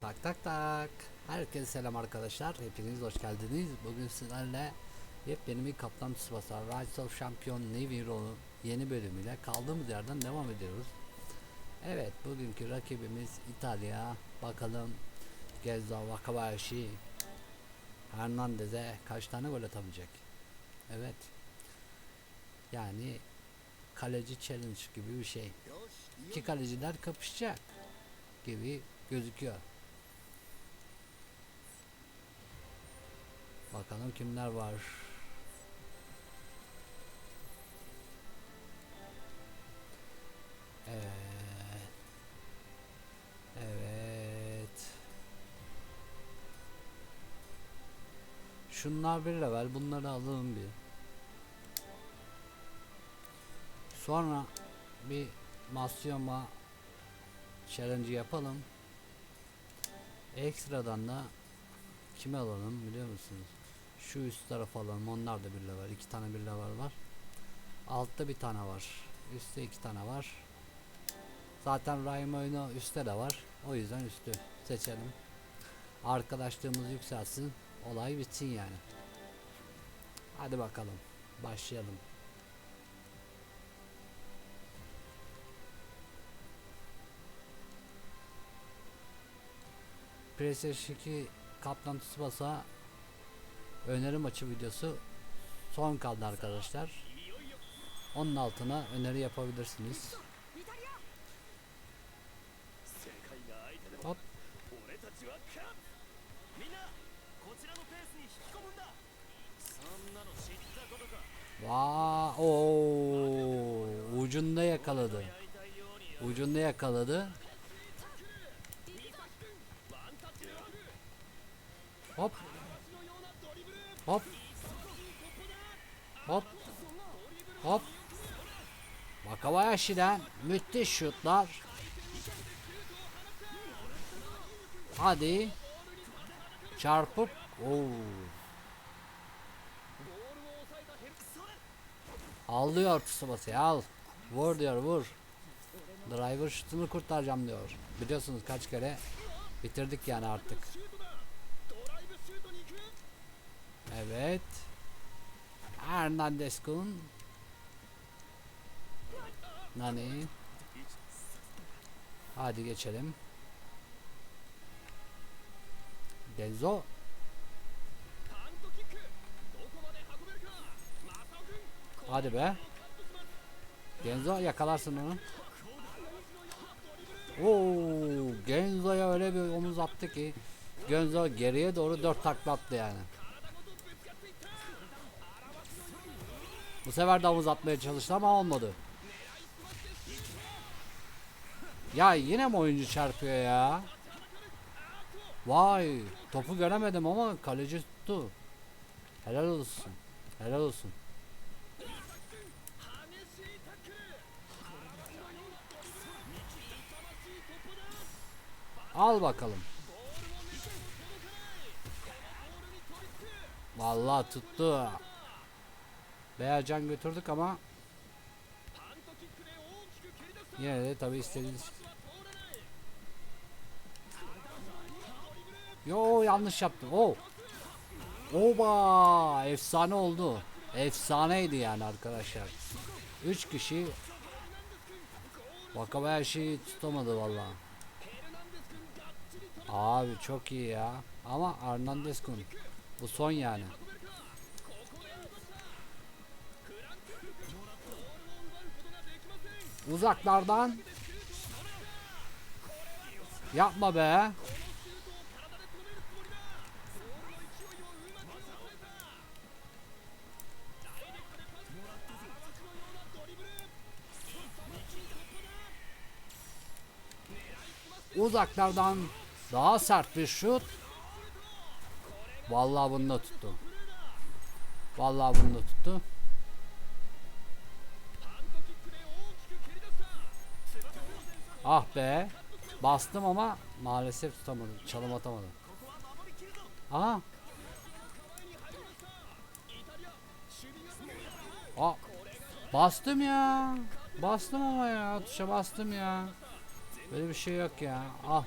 Tak tak tak. Herkese selam arkadaşlar. Hepiniz hoş geldiniz. Bugün sizlerle yepyeni bir Kaptan Tsubasa Rise of Champion Navy Hero'nun yeni bölümüyle kaldığımız yerden devam ediyoruz. Evet, bugünkü rakibimiz İtalya. Bakalım Gezzo Wakabayashi Hernandez'e kaç tane gol atabilecek? Evet. Yani kaleci challenge gibi bir şey. İki kaleciler kapışacak gibi gözüküyor. Bakalım kimler var. Evet. Evet. Şunlar bir level. Bunları alalım bir. Sonra bir Masyoma challenge yapalım. Ekstradan da Kimi alalım biliyor musunuz? Şu üst tarafa alalım. Onlar da bir level. iki tane bir level var. Altta bir tane var. Üstte iki tane var. Zaten Rhyme oyunu üstte de var. O yüzden üstü seçelim. Arkadaşlığımız yükselsin. Olay bitsin yani. Hadi bakalım. Başlayalım. PlayStation 2 Kaptan Tsubasa öneri maçı videosu son kaldı arkadaşlar. Onun altına öneri yapabilirsiniz. Hop. Vaa, ucunda yakaladı. Ucunda yakaladı. Hop. Hop. Hop. Hop. Wakabayashi'den müthiş şutlar. Hadi. Çarpıp. Oo. Al diyor Tsubasa'yı al. Vur diyor vur. Driver şutunu kurtaracağım diyor. Biliyorsunuz kaç kere bitirdik yani artık. Evet. Hernandez Kun. Nani. Hadi geçelim. Denzo. Hadi be. Genzo yakalarsın onu. Oo, Genzo'ya öyle bir omuz attı ki Genzo geriye doğru dört takla attı yani. Bu sefer de omuz atmaya çalıştı ama olmadı. Ya yine mi oyuncu çarpıyor ya? Vay topu göremedim ama kaleci tuttu. Helal olsun. Helal olsun. Al bakalım. Vallahi tuttu. Beyacan götürdük ama yine de tabi istediğiniz Yo yanlış yaptım. Oh. Oba efsane oldu. Efsaneydi yani arkadaşlar. 3 kişi Wakabayashi tutamadı vallahi. Abi çok iyi ya. Ama Hernandez. Bu son yani. Uzaklardan. Yapma be. Uzaklardan daha sert bir şut. Vallahi bunu da tuttu. Vallahi bunu da tuttu. Ah be. Bastım ama maalesef tutamadım. Çalım atamadım. Aha. Aa. Bastım ya. Bastım ama ya. Tuşa bastım ya. Böyle bir şey yok ya. Ah.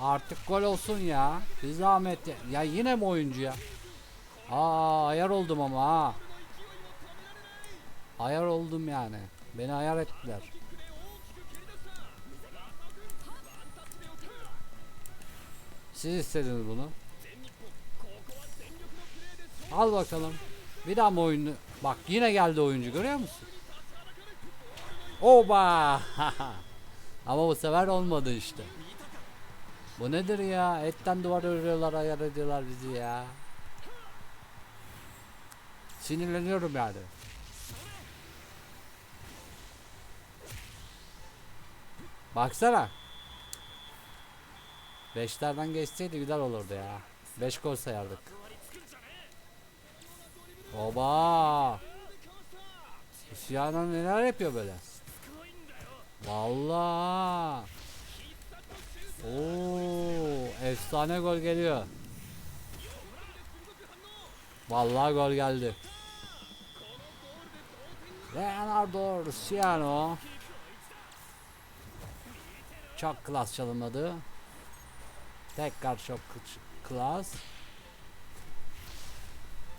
Artık gol olsun ya. Bir zahmet. Ya, yine mi oyuncu ya? Aa ayar oldum ama ha. Ayar oldum yani. Beni ayar ettiler. Siz istediniz bunu. Al bakalım. Bir daha mı oyunu? Bak yine geldi oyuncu görüyor musun? Oba! Ama bu sefer olmadı işte. Bu nedir ya? Etten duvar örüyorlar, ayar ediyorlar bizi ya. Sinirleniyorum yani. Baksana. Beşlerden geçseydi güzel olurdu ya. Beş gol sayardık. Oba! Hüsyan'a neler yapıyor böyle? Vallahi. Oo, efsane gol geliyor. Vallahi gol geldi. Leonardo Luciano. Çok klas çalınmadı. Tekrar çok klas.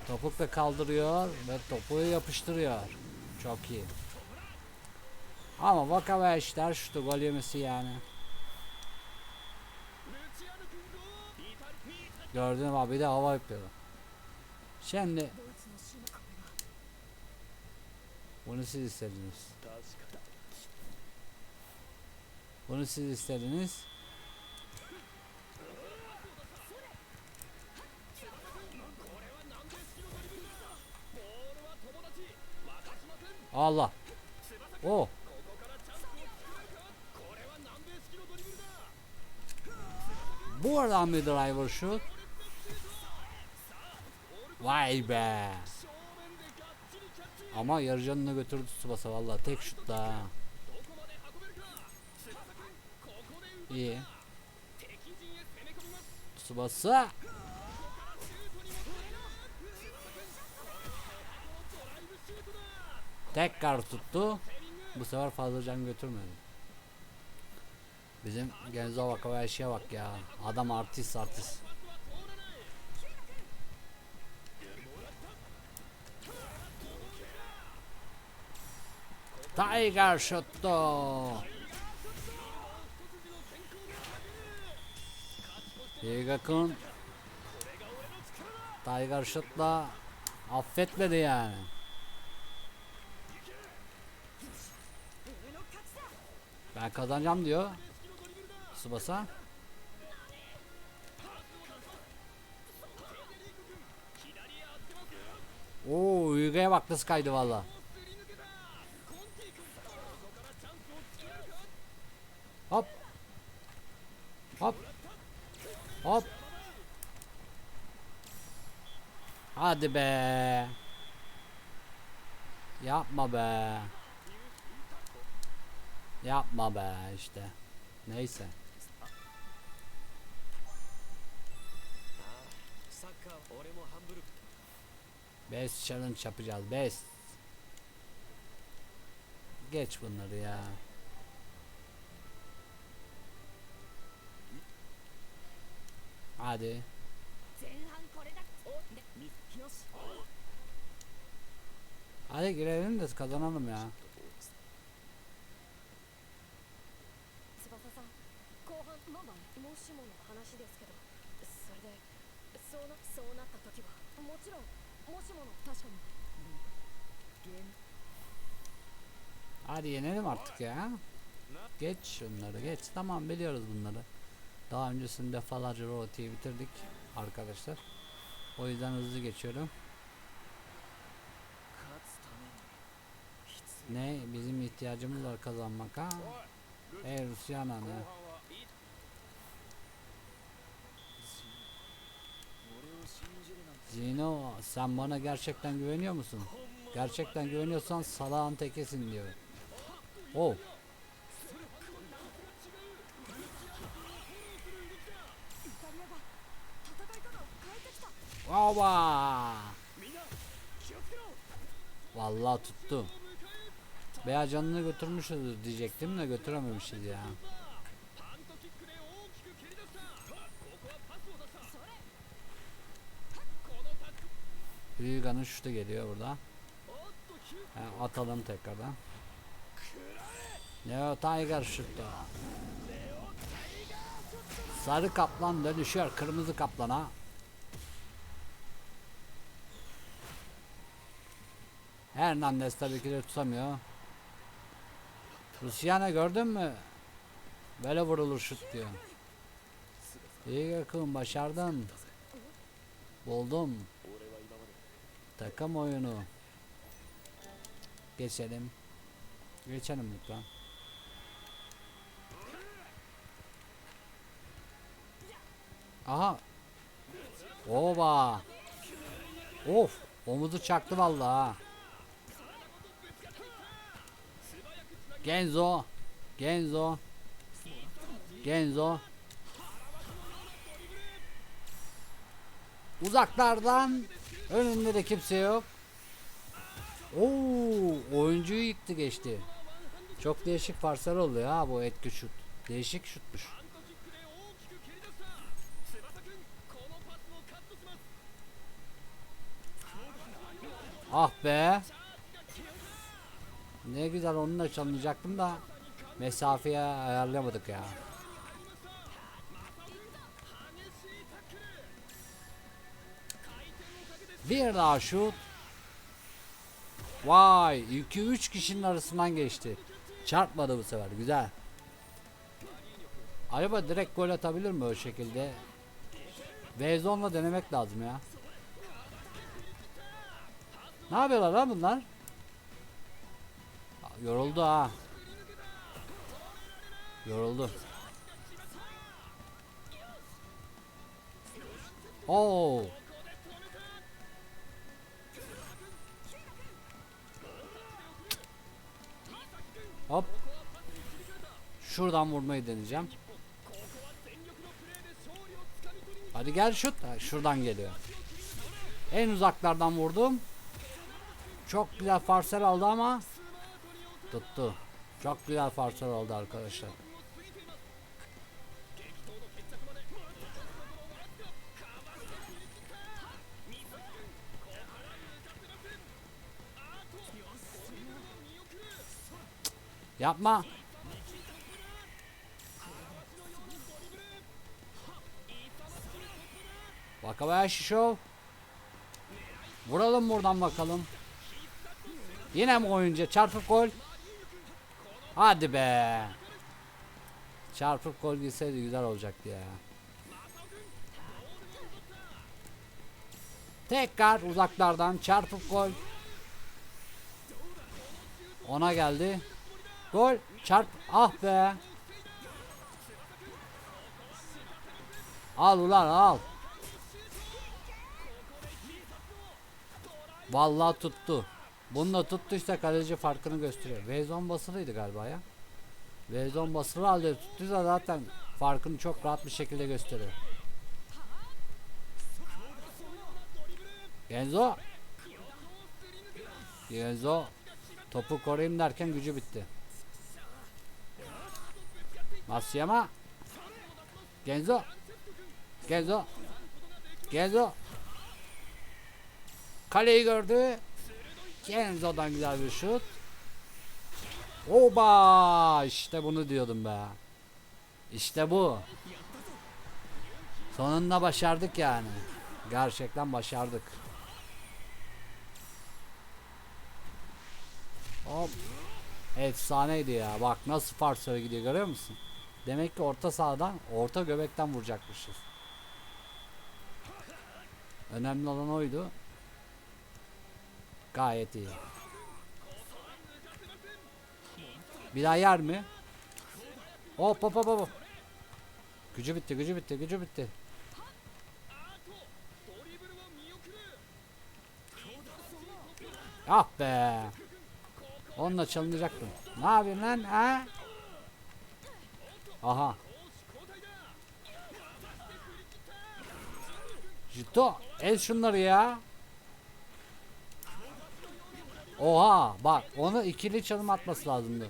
Topukla kaldırıyor ve topu yapıştırıyor. Çok iyi. Ama Vakaveşler şutu gol yemesi yani. Gördün mü bir de hava yapıyor. Şimdi bunu siz istediniz. Bunu siz istediniz. Allah. O. Bu arada mı driver shoot? Vay be. Ama yarı canını götürdü Tsubasa valla tek şutla. ha. İyi. Tsubasa. Tekrar tuttu. Bu sefer fazla can götürmedi. Bizim Genzo Wakabayashi'ye bak ya. Adam artist artist. Tiger Shot'to. Yegakun Tiger Shot'la affetmedi yani. Ben kazanacağım diyor. Tsubasa. Oo, Uygu'ya bak nasıl kaydı valla. Hop. Hop. Hop. Hadi be. Yapma be. Yapma be işte. Neyse. Best challenge yapacağız. Best. Geç bunları ya. Hadi. Hadi girelim de kazanalım ya. Hadi yenelim artık ya. Geç şunları geç. Tamam biliyoruz bunları. Daha öncesinde defalarca rotiyi bitirdik arkadaşlar. O yüzden hızlı geçiyorum. Ne? Bizim ihtiyacımız var kazanmak ha? Ey Rusyan anı. Zino sen bana gerçekten güveniyor musun? Gerçekten güveniyorsan salağın tekesin diyor. Oh Vava. Vallahi tuttu. Veya canını götürmüşüz diyecektim de götürememişiz ya. Ryuga'nın şutu geliyor burada. Yani atalım tekrardan. Leo Tiger şutu. Sarı kaplan dönüşüyor kırmızı kaplana. Hernandez tabii ki de tutamıyor. Luciano gördün mü? Böyle vurulur şut diyor. İyi yakın başardın. Buldum. Takım oyunu. Geçelim. Geçelim lütfen. Aha. Oba. Of. Omuzu çaktı vallahi. Genzo. Genzo. Genzo. Uzaklardan önünde de kimse yok. Oo, oyuncuyu yıktı geçti. Çok değişik farslar oluyor ha bu etki şut. Değişik şutmuş. Ah be. Ne güzel onunla çalınacaktım da mesafeye ayarlayamadık ya. Bir daha şut. Vay 2-3 kişinin arasından geçti. Çarpmadı bu sefer güzel. Acaba direkt gol atabilir mi o şekilde? Vezon'la denemek lazım ya. Ne yapıyorlar lan bunlar? Yoruldu ha. Yoruldu. Oo. Hop. Şuradan vurmayı deneyeceğim. Hadi gel şut. Şuradan geliyor. En uzaklardan vurdum. Çok güzel farsel aldı ama tuttu. Çok güzel farsel aldı arkadaşlar. Yapma. Wakabayashi Show. Vuralım buradan bakalım. Yine mi oyuncu? Çarpık gol. Hadi be. Çarpık gol gitseydi güzel olacaktı ya. Tekrar uzaklardan çarpık gol. Ona geldi. Gol. Çarp. Ah be. Al ulan al. Vallahi tuttu. Bununla tuttuysa kaleci farkını gösteriyor. Vezon basılıydı galiba ya. Vezon basılı halde tuttuysa zaten farkını çok rahat bir şekilde gösteriyor. Genzo. Genzo. Topu koruyayım derken gücü bitti. Masyama. Genzo. Genzo. Genzo. Kaleyi gördü. Genzo'dan güzel bir şut. Oba! İşte bunu diyordum be. İşte bu. Sonunda başardık yani. Gerçekten başardık. Hop. Efsaneydi ya. Bak nasıl farsöre gidiyor görüyor musun? Demek ki orta sahadan, orta göbekten vuracakmışız. Önemli olan oydu. Gayet iyi. Bir daha yer mi? Hop hop hop hop. Gücü bitti, gücü bitti, gücü bitti. Ah be. Onunla çalınacaktım. Ne yapıyorsun lan? Ha? Aha. Jito, el şunları ya. Oha bak onu ikili çalım atması lazımdı.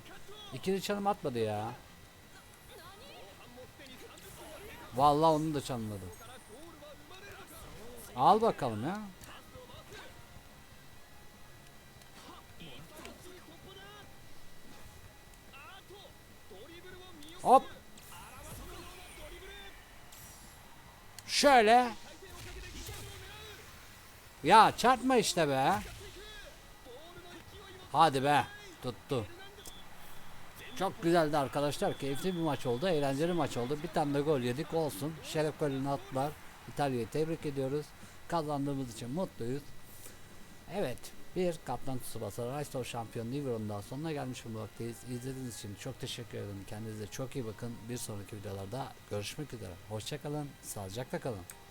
İkili çalım atmadı ya. Vallahi onu da çalmadı. Al bakalım ya. Hop. Şöyle. Ya çarpma işte be. Hadi be. Tuttu. Çok güzeldi arkadaşlar. Keyifli bir maç oldu. Eğlenceli maç oldu. Bir tane de gol yedik. Olsun. Şeref golünü attılar. İtalya'yı tebrik ediyoruz. Kazandığımız için mutluyuz. Evet. Bir Kaptan Tsubasa Rise of Şampiyon Liveron'un daha sonuna gelmiş bulunmaktayız. İzlediğiniz için çok teşekkür ederim. Kendinize çok iyi bakın. Bir sonraki videolarda görüşmek üzere. Hoşçakalın. Sağlıcakla kalın.